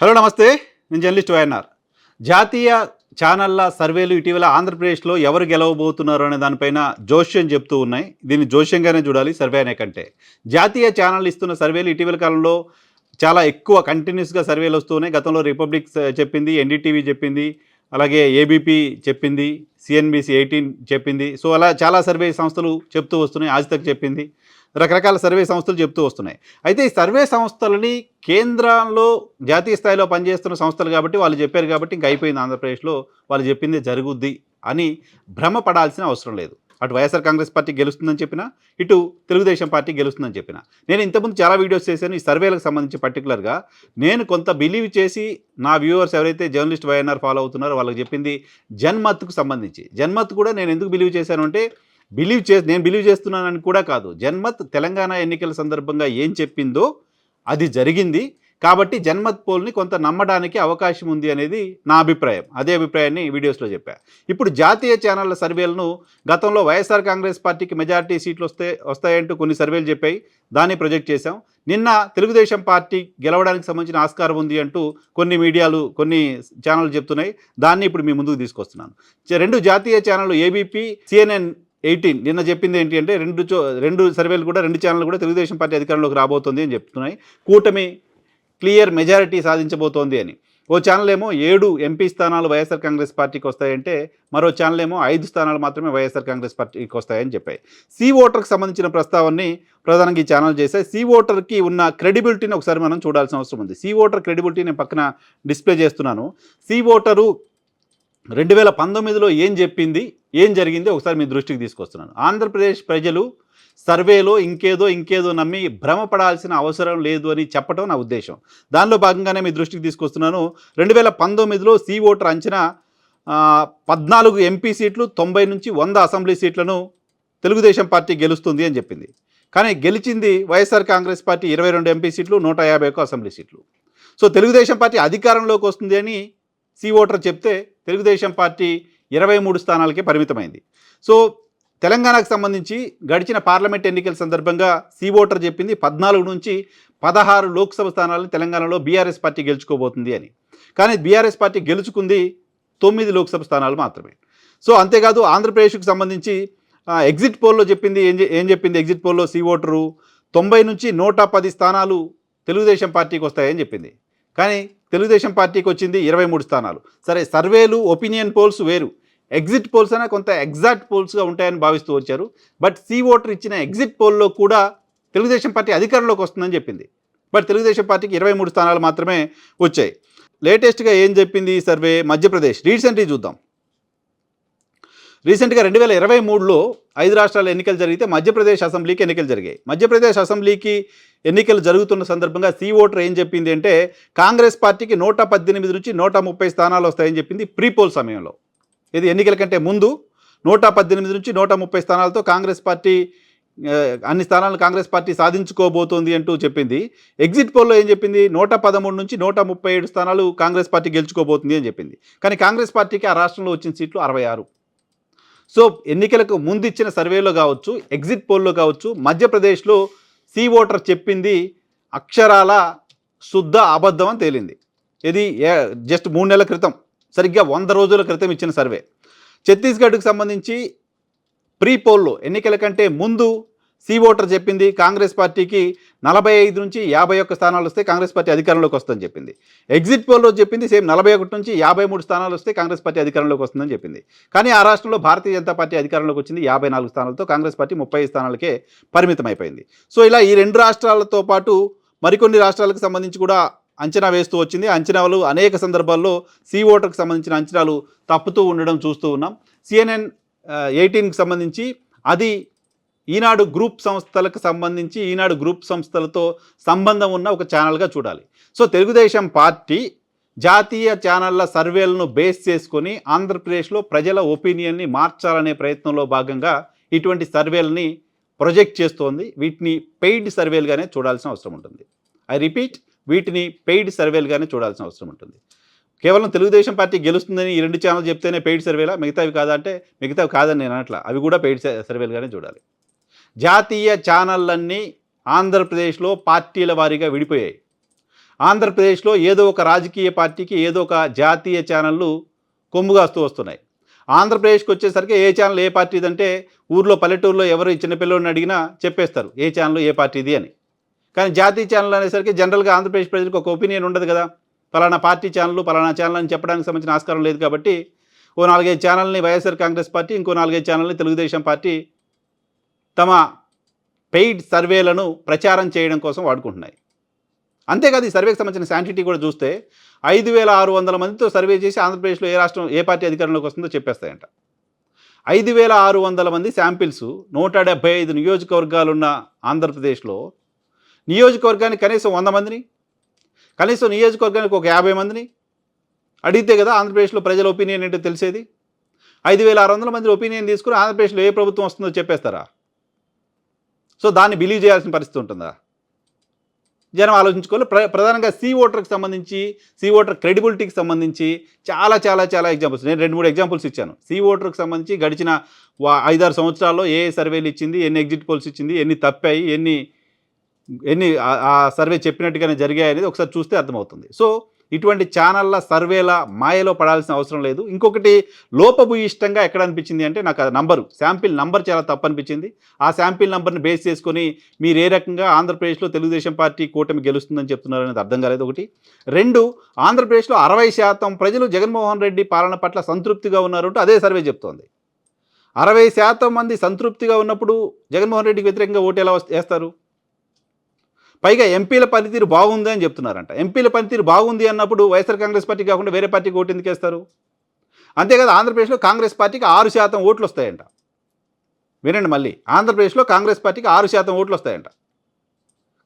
Hello నమస్తే. నేను journalist YNR. జాతీయ ఛానళ్ళ సర్వేలు ఇటీవల ఆంధ్రప్రదేశ్లో ఎవరు గెలవబోతున్నారు అనే దానిపైన జోష్యం చెప్తూ ఉన్నాయి. దీన్ని జోష్యంగానే చూడాలి సర్వే అనే కంటే. జాతీయ ఛానల్ ఇస్తున్న సర్వేలు ఇటీవల కాలంలో చాలా ఎక్కువ కంటిన్యూస్గా సర్వేలు వస్తున్నాయి గతంలో రిపబ్లిక్ చెప్పింది ఎన్డీటీవీ చెప్పింది అలాగే ఏబీపీ చెప్పింది సిఎన్బిసి ఎయిటీన్ చెప్పింది. సో అలా చాలా సర్వే సంస్థలు చెప్తూ వస్తున్నాయి. ఆజ్తక్ చెప్పింది. రకరకాల సర్వే సంస్థలు చెప్తూ వస్తున్నాయి. అయితే ఈ సర్వే సంస్థలని కేంద్రంలో జాతీయ స్థాయిలో పనిచేస్తున్న సంస్థలు కాబట్టి వాళ్ళు చెప్పారు కాబట్టి ఇంక అయిపోయింది ఆంధ్రప్రదేశ్లో వాళ్ళు చెప్పింది జరుగుద్ది అని భ్రమపడాల్సిన అవసరం లేదు. అటు వైఎస్ఆర్ కాంగ్రెస్ పార్టీ గెలుస్తుందని చెప్పిన ఇటు తెలుగుదేశం పార్టీ గెలుస్తుందని చెప్పిన. నేను ఇంతకుముందు చాలా వీడియోస్ చేశాను ఈ సర్వేలకు సంబంధించి పర్టికులర్గా. నేను కొంత బిలీవ్ చేసి నా వ్యూవర్స్ ఎవరైతే జర్నలిస్ట్ వైఎన్ఆర్ ఫాలో అవుతున్నారో వాళ్ళకి చెప్పింది జన్మత్కు సంబంధించి. జన్మత్ కూడా నేను ఎందుకు బిలీవ్ చేశాను అంటే బిలీవ్ చే నేను బిలీవ్ చేస్తున్నానని కూడా కాదు. జన్మత్ తెలంగాణ ఎన్నికల సందర్భంగా ఏం చెప్పిందో అది జరిగింది. కాబట్టి జన్మత్ పోల్ని కొంత నమ్మడానికి అవకాశం ఉంది అనేది నా అభిప్రాయం. అదే అభిప్రాయాన్ని వీడియోస్లో చెప్పా. ఇప్పుడు జాతీయ ఛానళ్ళ సర్వేలను గతంలో వైఎస్ఆర్ కాంగ్రెస్ పార్టీకి మెజారిటీ సీట్లు వస్తే వస్తాయంటూ కొన్ని సర్వేలు చెప్పాయి. దాన్ని ప్రొజెక్ట్ చేశాం. నిన్న తెలుగుదేశం పార్టీ గెలవడానికి సంబంధించిన ఆస్కారం ఉంది అంటూ కొన్ని మీడియాలు కొన్ని ఛానళ్ళు చెప్తున్నాయి. దాన్ని ఇప్పుడు మీ ముందుకు తీసుకొస్తున్నాను. రెండు జాతీయ ఛానళ్ళు ఏబీపీ సిఎన్ఎన్ ఎయిటీన్. నిన్న చెప్పింది ఏంటి అంటే రెండు చో రెండు సర్వేలు కూడా రెండు ఛానళ్ళు కూడా తెలుగుదేశం పార్టీ అధికారంలోకి రాబోతోంది అని చెప్తున్నాయి. కూటమి క్లియర్ మెజారిటీ సాధించబోతోంది అని. ఓ ఛానల్ ఏమో ఏడు ఎంపీ స్థానాలు వైఎస్ఆర్ కాంగ్రెస్ పార్టీకి వస్తాయంటే మరో ఛానల్ ఏమో ఐదు స్థానాలు మాత్రమే వైఎస్ఆర్ కాంగ్రెస్ పార్టీకి వస్తాయని చెప్పాయి. సి ఓటర్కి సంబంధించిన ప్రస్తావనని ప్రధానంగా ఈ ఛానల్ చేశాయి. సి ఓటర్కి ఉన్న క్రెడిబిలిటీని ఒకసారి మనం చూడాల్సిన అవసరం ఉంది. సి ఓటర్ క్రెడిబిలిటీ నేను పక్కన డిస్ప్లే చేస్తున్నాను. సి ఓటరు రెండు వేల పంతొమ్మిదిలో ఏం చెప్పింది? ఏం జరిగింది? ఒకసారి మీ దృష్టికి తీసుకొస్తున్నాను. ఆంధ్రప్రదేశ్ ప్రజలు సర్వేలో ఇంకేదో ఇంకేదో నమ్మి భ్రమపడాల్సిన అవసరం లేదు అని చెప్పడం నా ఉద్దేశం. దానిలో భాగంగానే మీ దృష్టికి తీసుకొస్తున్నాను. రెండు వేల పంతొమ్మిదిలో సి ఓటర్ అంచనా పద్నాలుగు ఎంపీ సీట్లు తొంభై నుంచి వంద అసెంబ్లీ సీట్లను తెలుగుదేశం పార్టీ గెలుస్తుంది అని చెప్పింది. కానీ గెలిచింది వైఎస్ఆర్ కాంగ్రెస్ పార్టీ ఇరవై రెండు ఎంపీ సీట్లు నూట యాభై ఒక్క అసెంబ్లీ సీట్లు. సో తెలుగుదేశం పార్టీ అధికారంలోకి వస్తుంది అని సి ఓటర్ చెప్తే తెలుగుదేశం పార్టీ ఇరవై మూడు స్థానాలకే పరిమితమైంది. సో తెలంగాణకు సంబంధించి గడిచిన పార్లమెంట్ ఎన్నికల సందర్భంగా సి ఓటర్ చెప్పింది పద్నాలుగు నుంచి పదహారు లోక్సభ స్థానాలను తెలంగాణలో బీఆర్ఎస్ పార్టీ గెలుచుకోబోతుంది అని. కానీ బీఆర్ఎస్ పార్టీ గెలుచుకుంది తొమ్మిది లోక్సభ స్థానాలు మాత్రమే. సో అంతేకాదు ఆంధ్రప్రదేశ్కు సంబంధించి ఎగ్జిట్ పోల్లో చెప్పింది ఏం ఏం చెప్పింది ఎగ్జిట్ పోల్లో సి ఓటరు? తొంభై నుంచి నూట పది స్థానాలు తెలుగుదేశం పార్టీకి వస్తాయని చెప్పింది. కానీ తెలుగుదేశం పార్టీకి వచ్చింది ఇరవై మూడు స్థానాలు. సరే సర్వేలు ఒపీనియన్ పోల్స్ వేరు. ఎగ్జిట్ పోల్స్ అయినా కొంత ఎగ్జాక్ట్ పోల్స్గా ఉంటాయని భావిస్తూ వచ్చారు. బట్ సి ఓటర్ ఇచ్చిన ఎగ్జిట్ పోల్లో కూడా తెలుగుదేశం పార్టీ అధికారంలోకి వస్తుందని చెప్పింది. బట్ తెలుగుదేశం పార్టీకి ఇరవై మూడు స్థానాలు మాత్రమే వచ్చాయి. లేటెస్ట్గా ఏం చెప్పింది ఈ సర్వే? మధ్యప్రదేశ్. రీసెంట్లీ చూద్దాం. రీసెంట్గా రెండు వేల ఇరవై మూడులో ఐదు రాష్ట్రాల ఎన్నికలు జరిగితే మధ్యప్రదేశ్ అసెంబ్లీకి ఎన్నికలు జరిగాయి. మధ్యప్రదేశ్ అసెంబ్లీకి ఎన్నికలు జరుగుతున్న సందర్భంగా సి ఓటర్ ఏం చెప్పింది అంటే కాంగ్రెస్ పార్టీకి నూట పద్దెనిమిది నుంచి నూట ముప్పై స్థానాలు వస్తాయని చెప్పింది ప్రీ పోల్ సమయంలో. ఇది ఎన్నికల కంటే ముందు నూట పద్దెనిమిది నుంచి నూట ముప్పై స్థానాలతో కాంగ్రెస్ పార్టీ అన్ని స్థానాలను కాంగ్రెస్ పార్టీ సాధించుకోబోతోంది అంటూ చెప్పింది. ఎగ్జిట్ పోల్లో ఏం చెప్పింది? నూట పదమూడు నుంచి నూట ముప్పై ఏడు స్థానాలు కాంగ్రెస్ పార్టీ గెలుచుకోబోతుంది అని చెప్పింది. కానీ కాంగ్రెస్ పార్టీకి ఆ రాష్ట్రంలో వచ్చిన సీట్లు అరవై ఆరు. సో ఎన్నికలకు ముందు ఇచ్చిన సర్వేలో కావచ్చు ఎగ్జిట్ పోల్లో కావచ్చు మధ్యప్రదేశ్లో సి ఓటర్ చెప్పింది అక్షరాల శుద్ధ అబద్ధం అని తేలింది. ఇది ఏ- జస్ట్ మూడు నెలల క్రితం సరిగ్గా వంద రోజుల క్రితం ఇచ్చిన సర్వే. ఛత్తీస్గఢ్కు సంబంధించి ప్రీ పోల్లో ఎన్నికల కంటే ముందు సి ఓటర్ చెప్పింది కాంగ్రెస్ పార్టీకి నలభై ఐదు నుంచి యాభై ఒక్క స్థానాలు వస్తే కాంగ్రెస్ పార్టీ అధికారంలోకి వస్తుందని చెప్పింది. ఎగ్జిట్ పోల్లో చెప్పింది సేమ్ నలభై ఒకటి నుంచి యాభై మూడు స్థానాలు వస్తే కాంగ్రెస్ పార్టీ అధికారంలోకి వస్తుందని చెప్పింది. కానీ ఆ రాష్ట్రంలో భారతీయ జనతా పార్టీ అధికారంలోకి వచ్చింది యాభై నాలుగు స్థానాలతో కాంగ్రెస్ పార్టీ ముప్పై ఐదు స్థానాలకే పరిమితం అయిపోయింది సో ఇలా ఈ రెండు రాష్ట్రాలతో పాటు మరికొన్ని రాష్ట్రాలకు సంబంధించి కూడా అంచనా వేస్తూ వచ్చింది. అంచనాలు అనేక సందర్భాల్లో సి ఓటర్కి సంబంధించిన అంచనాలు తప్పుతూ ఉండడం చూస్తూ ఉన్నాం. సిఎన్ఎన్ ఎయిటీన్కి సంబంధించి అది ఈనాడు గ్రూప్ సంస్థలకు సంబంధించి ఈనాడు గ్రూప్ సంస్థలతో సంబంధం ఉన్న ఒక ఛానల్గా చూడాలి. సో తెలుగుదేశం పార్టీ జాతీయ ఛానళ్ళ సర్వేలను బేస్ చేసుకొని ఆంధ్రప్రదేశ్లో ప్రజల ఒపీనియన్ని మార్చాలనే ప్రయత్నంలో భాగంగా ఇటువంటి సర్వేలని ప్రొజెక్ట్ చేస్తోంది. వీటిని పెయిడ్ సర్వేలుగానే చూడాల్సిన అవసరం ఉంటుంది. ఐ రిపీట్ వీటిని పెయిడ్ సర్వేలుగానే చూడాల్సిన అవసరం ఉంటుంది. కేవలం తెలుగుదేశం పార్టీ గెలుస్తుందని ఈ రెండు ఛానల్ చెప్తేనే పెయిడ్ సర్వేలా? మిగతావి కాదంటే మిగతావి కాదని నేను అనట్లా. అవి కూడా పెయిడ్ సర్వేలుగానే చూడాలి. జాతీయ ఛానళ్ళన్నీ ఆంధ్రప్రదేశ్లో పార్టీల వారీగా విడిపోయాయి. ఆంధ్రప్రదేశ్లో ఏదో ఒక రాజకీయ పార్టీకి ఏదో ఒక జాతీయ ఛానళ్ళు కొమ్ముగాస్తూ వస్తున్నాయి. ఆంధ్రప్రదేశ్కి వచ్చేసరికి ఏ ఛానల్ ఏ పార్టీది అంటే ఊర్లో పల్లెటూరులో ఎవరు చిన్నపిల్లని అడిగినా చెప్పేస్తారు ఏ ఛానల్ ఏ పార్టీది అని. కానీ జాతీయ ఛానల్ అనేసరికి జనరల్గా ఆంధ్రప్రదేశ్ ప్రజలకు ఒక ఒపీనియన్ ఉండదు కదా. పలానా పార్టీ ఛానల్ పలానా ఛానల్ అని చెప్పడానికి సంబంధించిన ఆస్కారం లేదు కాబట్టి ఓ నాలుగైదు ఛానల్ని వైఎస్ఆర్ కాంగ్రెస్ పార్టీ ఇంకో నాలుగైదు ఛానల్ని తెలుగుదేశం పార్టీ తమ పెయిడ్ సర్వేలను ప్రచారం చేయడం కోసం వాడుకుంటున్నాయి. అంతేకాదు ఈ సర్వేకి సంబంధించిన శాంటిటీ కూడా చూస్తే ఐదు వేల ఆరు వందల మందితో సర్వే చేసి ఆంధ్రప్రదేశ్లో ఏ రాష్ట్రం ఏ పార్టీ అధికారంలోకి వస్తుందో చెప్పేస్తాయంట. ఐదు వేల ఆరు వందల మంది శాంపిల్స్ నూట డెబ్బై ఐదు నియోజకవర్గాలున్న ఆంధ్రప్రదేశ్లో నియోజకవర్గానికి కనీసం వంద మందిని కనీసం నియోజకవర్గానికి ఒక యాభై మందిని అడిగితే కదా ఆంధ్రప్రదేశ్లో ప్రజల ఒపీనియన్ ఏంటో తెలిసేది? ఐదు వేల ఆరు వందల మంది ఒపీనియన్ తీసుకుని ఆంధ్రప్రదేశ్లో ఏ ప్రభుత్వం వస్తుందో చెప్పేస్తారా? సో దాన్ని బిలీవ్ చేయాల్సిన పరిస్థితి ఉంటుందా? జనం ఆలోచించుకోవాలి. ప్ర ప్రధానంగా సీ ఓటర్కి సంబంధించి సీ ఓటర్ క్రెడిబిలిటీకి సంబంధించి చాలా చాలా చాలా ఎగ్జాంపుల్స్ నేను రెండు మూడు ఎగ్జాంపుల్స్ ఇచ్చాను. సీ ఓటర్కి సంబంధించి గడిచిన ఐదారు సంవత్సరాల్లో ఏ సర్వేలు ఇచ్చింది ఎన్ని ఎగ్జిట్ పోల్స్ ఇచ్చింది ఎన్ని తప్పాయి ఎన్ని ఎన్ని ఆ సర్వే చెప్పినట్టుగానే జరిగాయి అనేది ఒకసారి చూస్తే అర్థమవుతుంది. సో ఇటువంటి ఛానళ్ళ సర్వేల మాయలో పడాల్సిన అవసరం లేదు. ఇంకొకటి లోపభూయిష్టంగా ఎక్కడ అనిపించింది అంటే నాకు ఆ నంబరు. శాంపిల్ నంబర్ చాలా తప్పు అనిపించింది ఆ శాంపిల్ నంబర్ని బేస్ చేసుకొని మీరు ఏ రకంగా ఆంధ్రప్రదేశ్లో తెలుగుదేశం పార్టీ కూటమి గెలుస్తుందని చెప్తున్నారు అనేది అర్థం కాలేదు. ఒకటి. రెండు ఆంధ్రప్రదేశ్లో అరవై శాతం ప్రజలు జగన్మోహన్ రెడ్డి పాలన పట్ల సంతృప్తిగా ఉన్నారు అంటూ అదే సర్వే చెప్తోంది. అరవై శాతం మంది సంతృప్తిగా ఉన్నప్పుడు జగన్మోహన్ రెడ్డికి వ్యతిరేకంగా ఓటు ఎలా వస్- వేస్తారు? పైగా ఎంపీల పనితీరు బాగుంది అని చెప్తున్నారంట. ఎంపీల పనితీరు బాగుంది అన్నప్పుడు వైఎస్ఆర్ కాంగ్రెస్ పార్టీ కాకుండా వేరే పార్టీకి ఓటు ఎందుకు వేస్తారు? అంతేకాదు ఆంధ్రప్రదేశ్లో కాంగ్రెస్ పార్టీకి ఆరు శాతం ఓట్లు వస్తాయంట. వినండి మళ్ళీ. ఆంధ్రప్రదేశ్లో కాంగ్రెస్ పార్టీకి ఆరు శాతం ఓట్లు వస్తాయంట.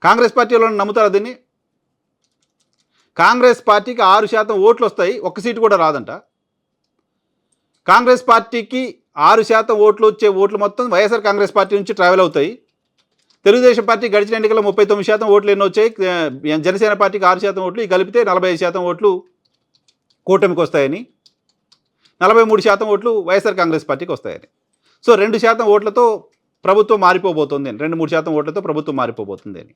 కాంగ్రెస్ పార్టీ వాళ్ళు నమ్ముతారా దీన్ని? కాంగ్రెస్ పార్టీకి ఆరు శాతం ఓట్లు వస్తాయి ఒక్క సీటు కూడా రాదంట. కాంగ్రెస్ పార్టీకి ఆరు శాతం ఓట్లు వచ్చే ఓట్లు మొత్తం వైఎస్ఆర్ కాంగ్రెస్ పార్టీ నుంచి ట్రావెల్ అవుతాయి. తెలుగుదేశం పార్టీ గడిచిన ఎన్నికల్లో ముప్పై తొమ్మిది శాతం ఓట్లు ఎన్ని వచ్చాయి? జనసేన పార్టీకి ఆరు శాతం ఓట్లు కలిపితే నలభై ఐదు శాతం ఓట్లు కూటమికి వస్తాయని నలభై మూడు శాతం ఓట్లు వైఎస్ఆర్ కాంగ్రెస్ పార్టీకి వస్తాయని. సో రెండు శాతం ఓట్లతో ప్రభుత్వం మారిపోబోతుంది అని రెండు మూడు శాతం ఓట్లతో ప్రభుత్వం మారిపోబోతుంది అని.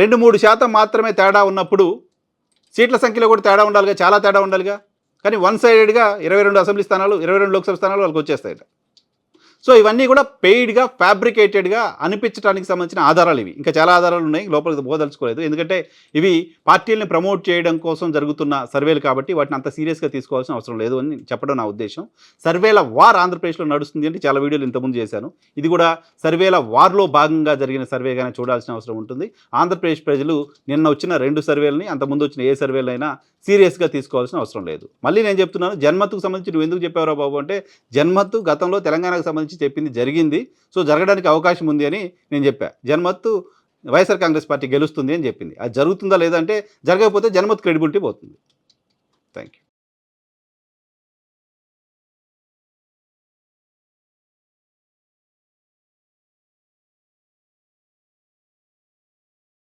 రెండు మూడు శాతం మాత్రమే తేడా ఉన్నప్పుడు సీట్ల సంఖ్యలో కూడా తేడా ఉండాలిగా చాలా తేడా ఉండాలిగా. కానీ వన్ సైడెడ్గా ఇరవై రెండు అసెంబ్లీ స్థానాలు ఇరవై రెండు లోక్సభ స్థానాలు వాళ్ళకి వచ్చేస్తాయట. సో ఇవన్నీ కూడా పెయిడ్గా ఫ్యాబ్రికేటెడ్గా అనిపించడానికి సంబంధించిన ఆధారాలు ఇవి. ఇంకా చాలా ఆధారాలు ఉన్నాయి లోపలికి పోదలుచుకోలేదు ఎందుకంటే ఇవి పార్టీలను ప్రమోట్ చేయడం కోసం జరుగుతున్న సర్వేలు కాబట్టి వాటిని అంత సీరియస్గా తీసుకోవాల్సిన అవసరం లేదు అని చెప్పడం నా ఉద్దేశం. సర్వేల వార్ ఆంధ్రప్రదేశ్లో నడుస్తుంది అంటే చాలా వీడియోలు ఇంతకుముందు చేశాను. ఇది కూడా సర్వేల వార్లో భాగంగా జరిగిన సర్వేగానే చూడాల్సిన అవసరం ఉంటుంది. ఆంధ్రప్రదేశ్ ప్రజలు నిన్న వచ్చిన రెండు సర్వేలని అంతకుముందు వచ్చిన ఏ సర్వేలైనా సీరియస్గా తీసుకోవాల్సిన అవసరం లేదు. మళ్ళీ నేను చెప్తున్నాను జన్మత్తుకు సంబంధించి నువ్వు ఎందుకు చెప్పావురా బాబు అంటే జన్మత్తు గతంలో తెలంగాణకు సంబంధించి చెప్పింది జరిగింది. సో జరగడానికి అవకాశం ఉంది అని నేను చెప్పా. జన్మత్తు వైఎస్ఆర్ కాంగ్రెస్ పార్టీ గెలుస్తుంది అని చెప్పింది. అది జరుగుతుందా లేదంటే జరగకపోతే జన్మత్ క్రెడిబిలిటీ పోతుంది. Thank you